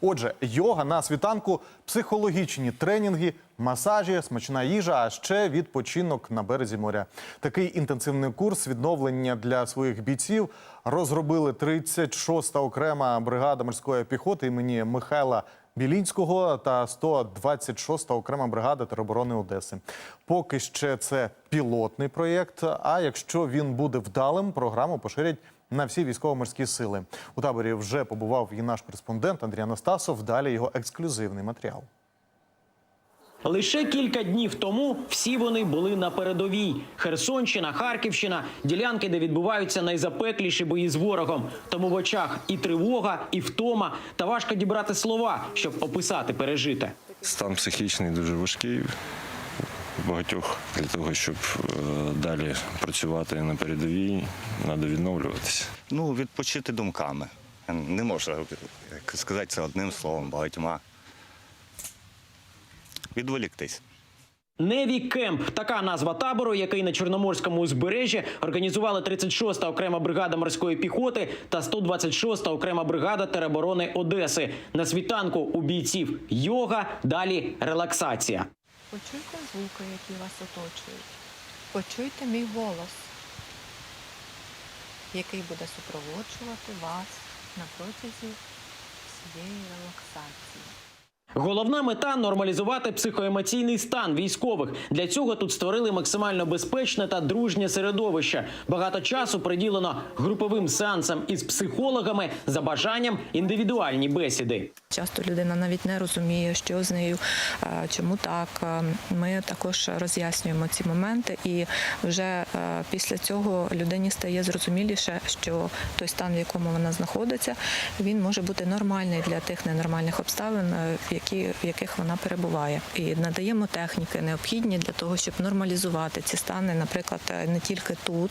Отже, йога на світанку, психологічні тренінги, масажі, смачна їжа, а ще відпочинок на березі моря. Такий інтенсивний курс відновлення для своїх бійців розробили 36-та окрема бригада морської піхоти імені Михайла Білінського та 126-та окрема бригада тероборони Одеси. Поки ще це пілотний проєкт. А якщо він буде вдалим, програму поширять на всі військово-морські сили. У таборі вже побував і наш кореспондент Андрій Анастасов. Далі його ексклюзивний матеріал. Лише кілька днів тому всі вони були на передовій: Херсонщина, Харківщина, ділянки, де відбуваються найзапекліші бої з ворогом. Тому в очах і тривога, і втома, та важко дібрати слова, щоб описати пережите. Стан психічний дуже важкий. Багатьох для того, щоб е, далі працювати на передовій, треба відновлюватися. Ну, відпочити думками. Не можна сказати це одним словом, багатьма. Відволіктись. Неві Кемп така назва табору, який на Чорноморському узбережжі організували 36-та окрема бригада морської піхоти та 126-та окрема бригада тероборони Одеси. На світанку у бійців йога, далі релаксація. Почуйте звуки, які вас оточують. Почуйте мій голос, який буде супроводжувати вас на протязі всієї релаксації. Головна мета нормалізувати психоемоційний стан військових. Для цього тут створили максимально безпечне та дружнє середовище. Багато часу приділено груповим сеансам із психологами за бажанням індивідуальні бесіди. Часто людина навіть не розуміє, що з нею, чому так. Ми також роз'яснюємо ці моменти, і вже після цього людині стає зрозуміліше, що той стан, в якому вона знаходиться, він може бути нормальний для тих ненормальних обставин, е, в які в яких вона перебуває. І надаємо техніки необхідні для того, щоб нормалізувати ці стани, наприклад, е, не тільки тут,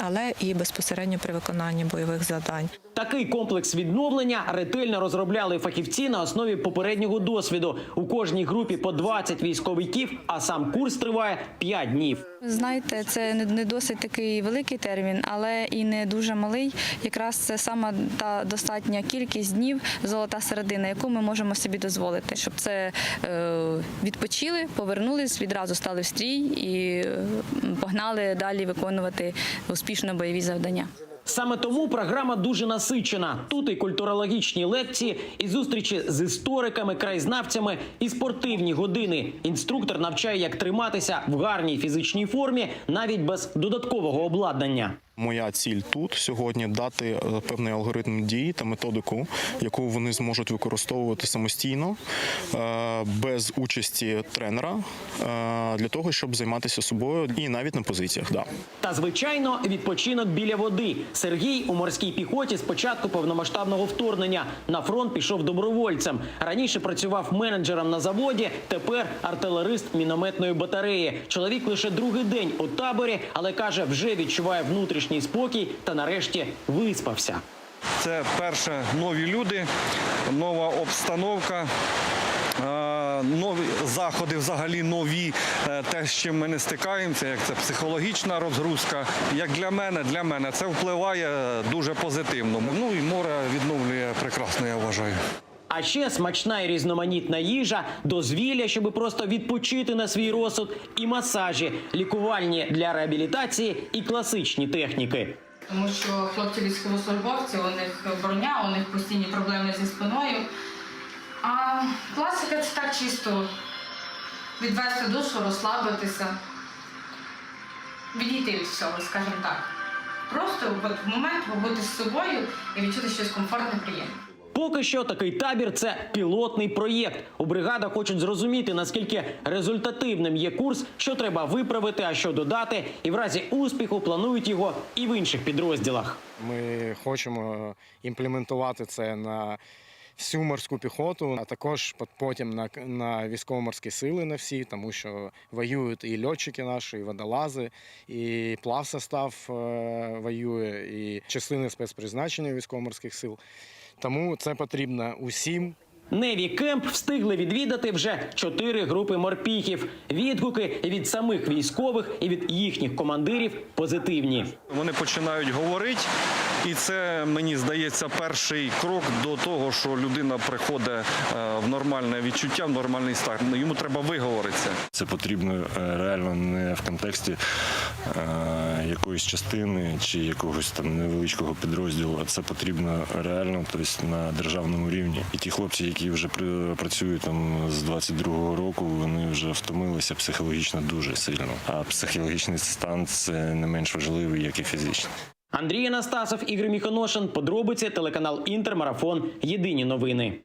але і безпосередньо при виконанні бойових завдань. Такий комплекс відновлення ретельно розробляли фахівці на основі попереднього досвіду. У кожній групі по 20 військовиків, а сам курс триває 5 днів. Знаєте, це не- досить такий великий термін, але і не дуже малий. Якраз це саме та достатня кількість днів, золота середина, яку ми можемо собі дозволити, щоб це е, відпочили, повернулись, відразу стали в стрій і е, погнали далі виконувати успішно бойові завдання. Саме тому програма дуже насичена. Тут і культурологічні лекції, і зустрічі з істориками, краєзнавцями, і спортивні години. Інструктор навчає, як триматися в гарній фізичній формі, навіть без додаткового обладнання. Моя ціль тут сьогодні дати е, певний алгоритм дії та методику, яку вони зможуть використовувати самостійно е, без участі тренера е, для того, щоб займатися собою і навіть на позиціях. Да. Та звичайно, відпочинок біля води. Сергій у морській піхоті з початку повномасштабного вторгнення на фронт пішов добровольцем. Раніше працював менеджером на заводі. Тепер артилерист мінометної батареї. Чоловік лише другий день у таборі, але каже, вже відчуває внутрішній спокій та нарешті виспався. Це перше нові люди, нова обстановка. е, Нові заходи взагалі нові, Е, те, з чим ми не стикаємося, як це психологічна розгрузка. Як для мене, для мене це впливає дуже позитивно. Ну і море відновлює прекрасно, я вважаю. А ще смачна і різноманітна їжа, дозвілля, щоб просто відпочити на свій розсуд, і масажі, лікувальні для реабілітації і класичні техніки. Тому що хлопці військовослужбовці, у них броня, у них постійні проблеми зі спиною. А класика це так чисто відвести душу, розслабитися, відійти від всього, скажімо так. Просто в момент побути з собою і відчути щось комфортне, приємне. Поки що такий табір це пілотний проєкт. У бригадах хочуть зрозуміти, наскільки результативним є курс, що треба виправити, а що додати, і в разі успіху планують його і в інших підрозділах. Ми хочемо імплементувати це на всю морську піхоту, а також потім на, на військово-морські сили на всі, тому що воюють і льотчики наші, і водолази, і плавсостав е, воює, і частини спецпризначення військово-морських сил. Тому це потрібно усім. Неві Кемп встигли відвідати вже чотири групи морпіхів. Відгуки від самих військових і від їхніх командирів позитивні. Вони починають говорити, І це мені здається перший крок до того, що людина приходить е, в нормальне відчуття, в нормальний стан. Йому треба виговоритися. Це потрібно е, реально не в контексті якоїсь частини чи якогось там невеличкого підрозділу, а це потрібно реально, тобто на державному рівні. І ті хлопці, які вже працюють там з 22-го року, вони вже втомилися психологічно дуже сильно. А психологічний стан це не менш важливий, як і фізичний. Андрій Анастасов, Ігор Міхоношин. Подробиці телеканал Інтермарафон. Єдині новини.